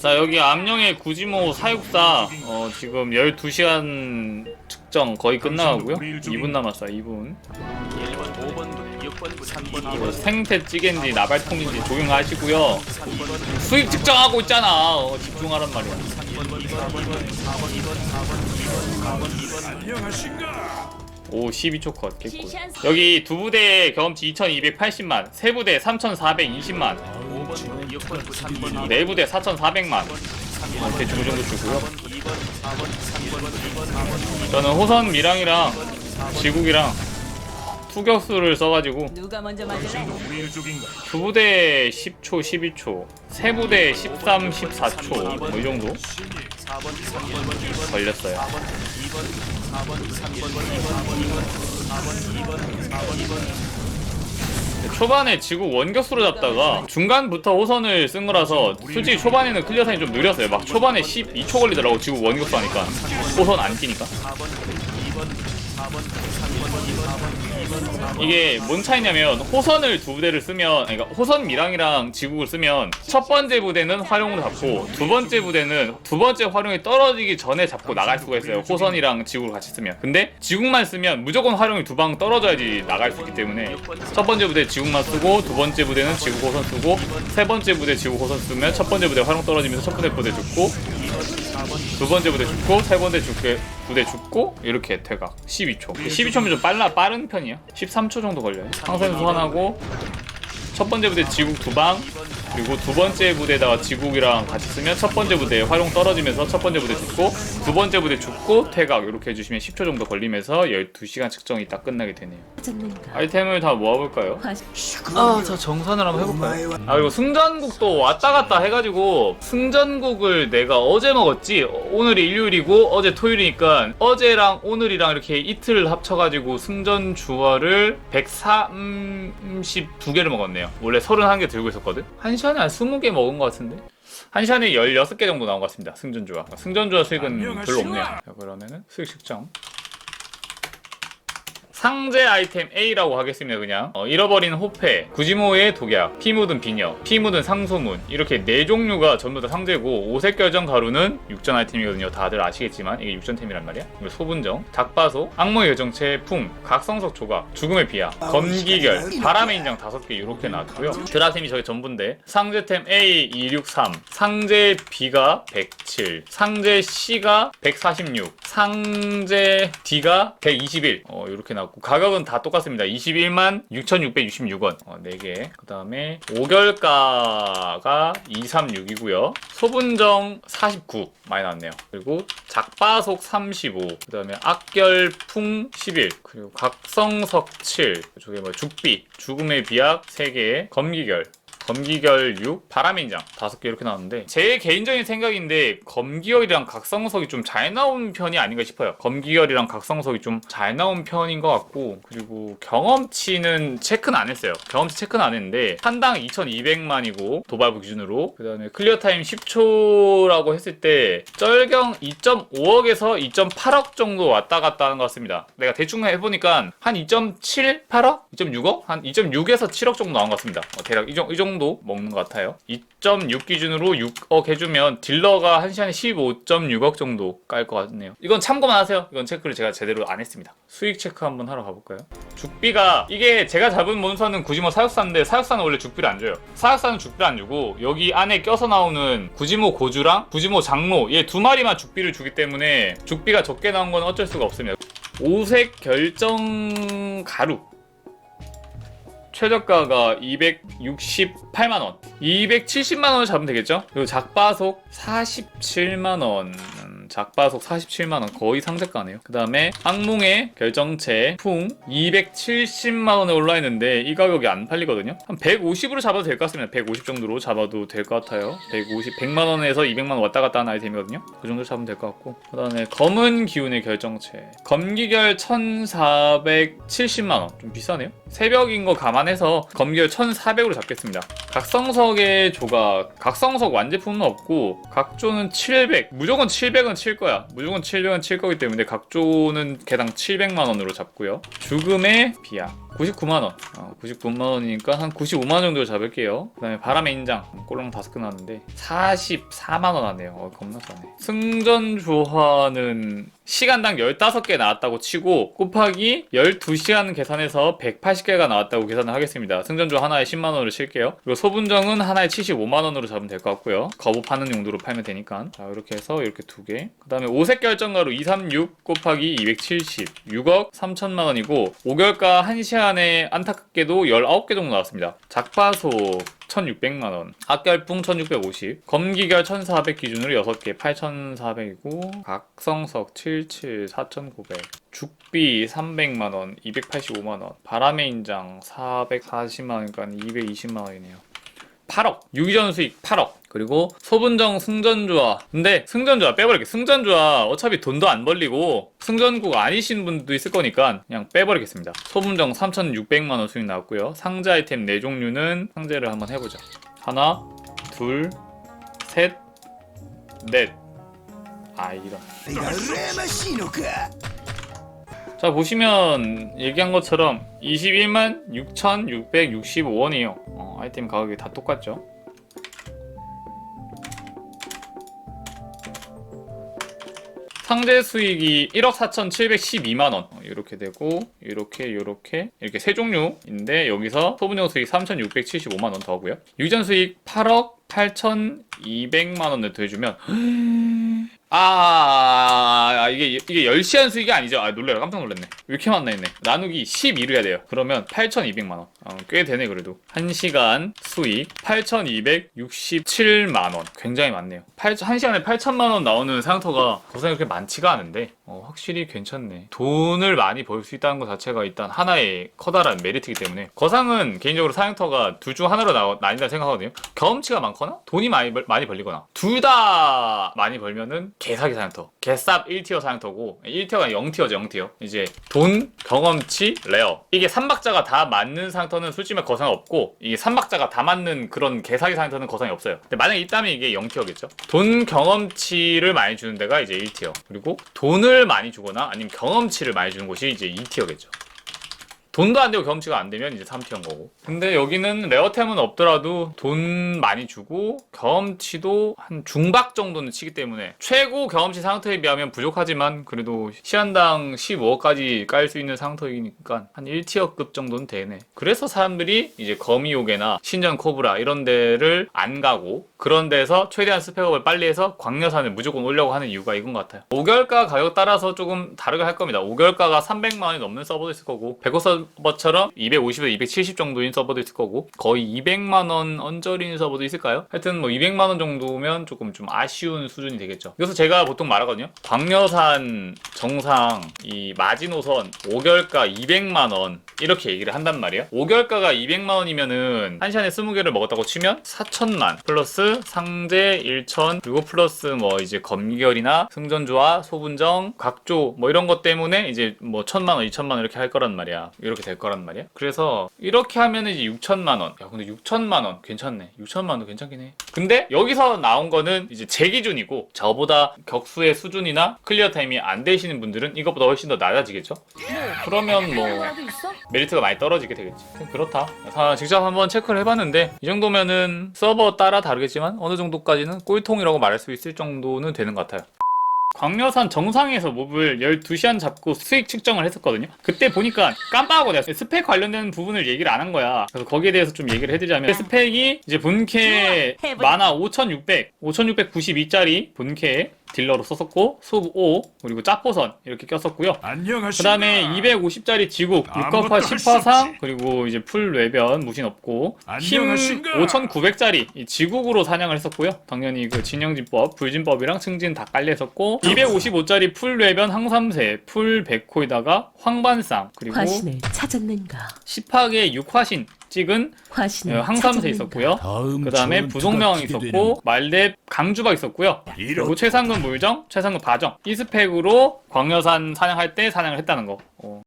자 여기 암령의 구지모 사육사. 어, 지금 12시간 측정 거의 끝나가고요. 2분 남았어요 2분. 1번, 5번, 6번, 3번, 이거 2번, 생태 찌개인지 나발통인지 조용하시고요. 3번, 수익 측정하고 있잖아. 어, 집중하란 말이야. 3번, 2번, 2번, 4번, 2번, 4번, 2번, 4번, 2번. 오 12초 컷 개꿀. 여기 두 부대 경험치 2280만 세 부대 3420만 5번, 6번, 3번, 네 부대 4400만. 3번, 이렇게 주고 정도 주고요. 2번, 4번, 3번, 2번, 4번, 저는 호선 미랑이랑 지국이랑 투격수를 써가지고 누가 먼저 맞을래? 두 부대 10초 12초 세 부대 13 14초 뭐 이 정도? 4번, 3번, 2번, 걸렸어요 초반에 지국 원격수로 잡다가 중간부터 호선을 쓴 거라서 솔직히 초반에는 클리어 타임이 좀 느렸어요. 막 초반에 12초 걸리더라고 지국 원격수 하니까. 호선 안 끼니까 4번, 2번, 4번, 3번, 2번, 4번, 2번. 이게 뭔 차이냐면 호선을 두 부대를 쓰면 그러니까 호선 미랑이랑 지국을 쓰면 첫 번째 부대는 활용으로 잡고 두 번째 부대는 두 번째 활용이 떨어지기 전에 잡고 나갈 수가 있어요 호선이랑 지국을 같이 쓰면 근데 지국만 쓰면 무조건 활용이 두 방 떨어져야지 나갈 수 있기 때문에 첫 번째 부대 지국만 쓰고 두 번째 부대는 지국 호선 쓰고 세 번째 부대 지국 호선 쓰면 첫 번째 부대 활용 떨어지면서 첫 번째 부대 죽고 두 번째 부대 죽고 세 번째 죽게 부대 죽고 이렇게 퇴각 12초. 12초면 좀 빨라 빠른 편이야. 13초 정도 걸려요. 상선 소환하고 첫 번째 부대 지국 두방 그리고 두 번째 부대에다가 지국이랑 같이 쓰면 첫 번째 부대 활용 떨어지면서 첫 번째 부대 죽고 두 번째 부대 죽고 퇴각 이렇게 해주시면 10초 정도 걸리면서 12시간 측정이 딱 끝나게 되네요 아이템을 다 모아볼까요? 아, 저 정산을 한번 해볼까요? 아, 그리고 승전국도 왔다 갔다 해가지고 승전국을 내가 어제 먹었지? 어, 오늘이 일요일이고 어제 토요일이니까 어제랑 오늘이랑 이렇게 이틀 합쳐가지고 승전 주화를 132개를 먹었네요. 원래 31개 들고 있었거든? 한 시간에 한 20개 먹은 것 같은데? 한 시간에 16개 정도 나온 것 같습니다. 승전주화. 승전주화 수익은 별로 없네요. 자, 그러면은 수익 측정. 상제 아이템 A라고 하겠습니다 그냥. 어, 잃어버린 호패, 구지모의 독약, 피 묻은 비녀, 피 묻은 상소문. 이렇게 네 종류가 전부 다 상제고 오색 결정 가루는 육전 아이템이거든요. 다들 아시겠지만 이게 육전템이란 말이야? 그리고 소분정, 닭바소, 악몽의 결정체 풍, 각성석 조각, 죽음의 비야, 검기결, 바람의 인장 다섯 개 이렇게 나왔고요. 드라템이 저게 전부인데? 상제템 A263 상제 B가 107 상제 C가 146 상제 D가 121 어, 이렇게 나왔고 가격은 다 똑같습니다. 21만 6,666원. 어, 4개. 그 다음에 5결가가 236이고요. 소분정 49 많이 나왔네요. 그리고 작바속 35 그 다음에 악결풍 11 그리고 각성석 7 저게 뭐 죽비 죽음의 비약 3개. 검기결 검기결 6, 바람의 인장 5개 이렇게 나왔는데 제 개인적인 생각인데 검기결이랑 각성석이 좀 잘 나온 편이 아닌가 싶어요 검기결이랑 각성석이 좀 잘 나온 편인 것 같고 그리고 경험치는 체크는 안 했어요 경험치 체크는 안 했는데 한당 2200만이고 도발부 기준으로 그 다음에 클리어 타임 10초라고 했을 때 쩔경 2.5억에서 2.8억 정도 왔다 갔다 하는 것 같습니다 내가 대충 해보니까 한 2.7, 8억? 2.6억? 한 2.6에서 7억 정도 나온 것 같습니다 어, 대략 이, 정, 이 정도 먹는 것 같아요. 2.6 기준으로 6억 해주면 딜러가 한 시간에 15.6억 정도 깔 것 같네요. 이건 참고만 하세요. 이건 체크를 제가 제대로 안 했습니다. 수익 체크 한번 하러 가볼까요? 죽비가 이게 제가 잡은 몬스터는 구지모 사육사인데 사육사는 원래 죽비를 안 줘요. 사육사는 죽비를 안 주고 여기 안에 껴서 나오는 구지모 고주랑 구지모 장로 얘 두 마리만 죽비를 주기 때문에 죽비가 적게 나온 건 어쩔 수가 없습니다. 오색 결정 가루 최저가가 268만원 270만원을 잡으면 되겠죠? 그리고 작바속 47만원 작바속 47만원 거의 상대가네요. 그 다음에 악몽의 결정체 풍 270만원에 올라있는데 이 가격이 안 팔리거든요. 한 150으로 잡아도 될 것 같습니다. 150 정도로 잡아도 될 것 같아요. 150, 100만원에서 200만원 왔다 갔다 하는 아이템이거든요. 그 정도 잡으면 될 것 같고. 그 다음에 검은 기운의 결정체. 검기결 1470만원. 좀 비싸네요. 새벽인 거 감안해서 검기결 1400으로 잡겠습니다. 각성석의 조각. 각성석 완제품은 없고 각조는 700 무조건 700은 칠 거야. 무조건 700은 칠 거기 때문에 각조는 개당 700만 원으로 잡고요. 죽음의 비약 99만 원. 어, 99만 원이니까 한 95만 원 정도 잡을게요. 그다음에 바람의 인장 꼴랑 개 나왔는데 44만 원 하네요. 어, 겁나 싸네. 승전 조화는 시간당 15개 나왔다고 치고 곱하기 12시간 계산해서 180개가 나왔다고 계산을 하겠습니다. 승전조 하나에 10만 원으로 칠게요. 그리고 소분정은 하나에 75만 원으로 잡으면 될 것 같고요. 거부 파는 용도로 팔면 되니까. 자, 이렇게 해서 이렇게 두 개. 그 다음에 오색 결정가로 236 곱하기 270 6억 3천만 원이고 5개월가 1시간에 안타깝게도 19개 정도 나왔습니다. 작파속 1600만 원, 악결풍 1650, 검기결 1400 기준으로 6개 8400이고 각성석 77 4900, 죽비 300만 원, 285만 원, 바람의 인장 440만 원이니까 220만 원이네요. 8억, 유기전 수익 8억. 그리고 소분정 승전조화. 근데 승전조화 빼버릴게. 승전조화 어차피 돈도 안 벌리고 승전국 아니신 분도 있을 거니까 그냥 빼버리겠습니다. 소분정 3,600만 원 수익 나왔고요. 상자 아이템 4종류는 상제를 한번 해보자. 하나, 둘, 셋, 넷. 아 이런. 자 보시면 얘기한 것처럼 21만 6,665원이에요. 어, 아이템 가격이 다 똑같죠. 상대 수익이 1억 4,712만 원 이렇게 되고 이렇게 이렇게 이렇게 세 종류인데 여기서 소분용 수익 3,675만 원 더하고요. 유전 수익 8억 8,200만 원을 더해주면 아, 아, 이게 이게 10시간 수익이 아니죠. 아, 놀래라. 깜짝 놀랐네. 왜 이렇게 많나 했네. 나누기 12로 해야 돼요. 그러면 8,200만 원. 어, 꽤 되네 그래도. 1시간 수익 8,267만 원. 굉장히 많네요. 8, 1시간에 8천만 원 나오는 상터가 거상이 그렇게 많지가 않은데 어, 확실히 괜찮네. 돈을 많이 벌 수 있다는 것 자체가 일단 하나의 커다란 메리트이기 때문에 거상은 개인적으로 사양터가 둘 중 하나로 나, 나뉜다 생각하거든요. 경험치가 많거나 돈이 많이, 벌, 많이 벌리거나 둘 다 많이 벌면은 개사기 사양터, 개쌉 1티어 사양터고 1티어가 0티어죠 0티어. 이제 돈, 경험치, 레어 이게 3박자가 다 맞는 상터는 솔직히 거상 없고 이게 3박자가 다 맞는 그런 개사기 상터는 거상이 없어요. 근데 만약에 있다면 이게 0티어겠죠. 돈, 경험치를 많이 주는 데가 이제 1티어. 그리고 돈을 많이 주거나 아니면 경험치를 많이 주는 곳이 이제 2티어겠죠. 돈도 안 되고 경험치가 안 되면 이제 3티어인 거고. 근데 여기는 레어템은 없더라도 돈 많이 주고 경험치도 한 중박 정도는 치기 때문에 최고 경험치 상터에 비하면 부족하지만 그래도 시한당 15억까지 깔 수 있는 상터이니까 한 1티어급 정도는 되네. 그래서 사람들이 이제 거미요괴나 신전 코브라 이런 데를 안 가고 그런 데서 최대한 스펙업을 빨리 해서 광려산을 무조건 오려고 하는 이유가 이건 것 같아요. 5개월가 가격 따라서 조금 다르게 할 겁니다. 5개월가가 300만 원이 넘는 서버도 있을 거고 100억 서버처럼 250에서 270 정도인 서버도 있을 거고 거의 200만 원 언저리인 서버도 있을까요? 하여튼 뭐 200만 원 정도면 조금 좀 아쉬운 수준이 되겠죠. 그래서 제가 보통 말하거든요. 광려산 정상 이 마지노선 5개월가 200만 원 이렇게 얘기를 한단 말이에요. 5개월가가 200만 원이면은 한 시간에 20개를 먹었다고 치면 4천만 플러스 상제 1천 그리고 플러스 뭐 이제 검결이나 승전조화 소분정 각조 뭐 이런 것 때문에 이제 뭐 천만 원, 2천만 원 이렇게 할 거란 말이야. 이렇게 될 거란 말이야. 그래서 이렇게 하면 이제 6천만 원. 야 근데 6천만 원 괜찮네. 6천만 원도 괜찮긴 해. 근데 여기서 나온 거는 이제 제 기준이고 저보다 격수의 수준이나 클리어 타임이 안 되시는 분들은 이것보다 훨씬 더 낮아지겠죠? 그러면 뭐? 메리트가 많이 떨어지게 되겠지. 그렇다. 아, 직접 한번 체크를 해봤는데 이 정도면은 서버 따라 다르겠지만 어느 정도까지는 꼴통이라고 말할 수 있을 정도는 되는 것 같아요. 광려산 정상에서 몹을 12시간 잡고 수익 측정을 했었거든요. 그때 보니까 깜빡하고 내가 스펙 관련된 부분을 얘기를 안 한 거야. 그래서 거기에 대해서 좀 얘기를 해드리자면 스펙이 이제 본캐 만화 5600, 5692짜리 본캐 딜러로 썼었고 숲 5, 그리고 짜포선 이렇게 꼈었고요. 그 안녕하십니까. 다음에 250짜리 지국, 아무것도 6겁화 할수 10화상, 그리고 이제 풀 외변 무신 없고, 힘 안녕하신가. 5900짜리 지국으로 사냥을 했었고요. 당연히 그 진영진법, 불진법이랑 승진 다 깔려 있었고, 255짜리 풀 외변 항삼세, 풀 백호에다가 황반쌍, 그리고 화신을 찾았는가? 10학의 6화신 찍은 어, 항삼세 찾았는가? 있었고요. 그 다음에 부속명 있었고, 말렙 강주박 있었고요. 그리고 최상급 물정, 최상급 바정 이 스펙으로 광려산 사냥할 때 사냥을 했다는 거. 어.